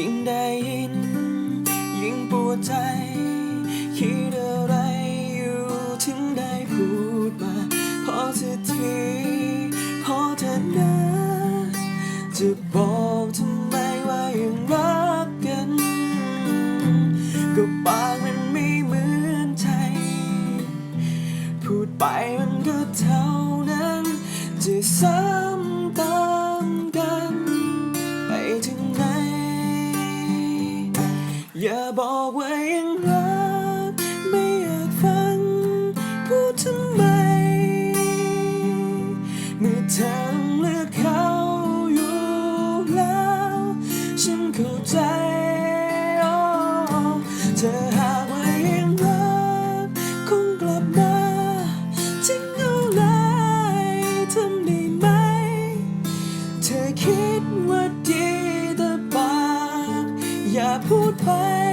ยิ่งได้ยิน ยิ่งปวดใจ คิดอะไรอยู่ถึงได้พูดมา พอสักทีพอเธอนะจะบอกทำไมว่ายังรักกัน ก็ปากมันไม่เหมือนใจ พูดไปมันก็เท่านั้นจะซ้ อย่าบอกว่ายังรัก พูดไป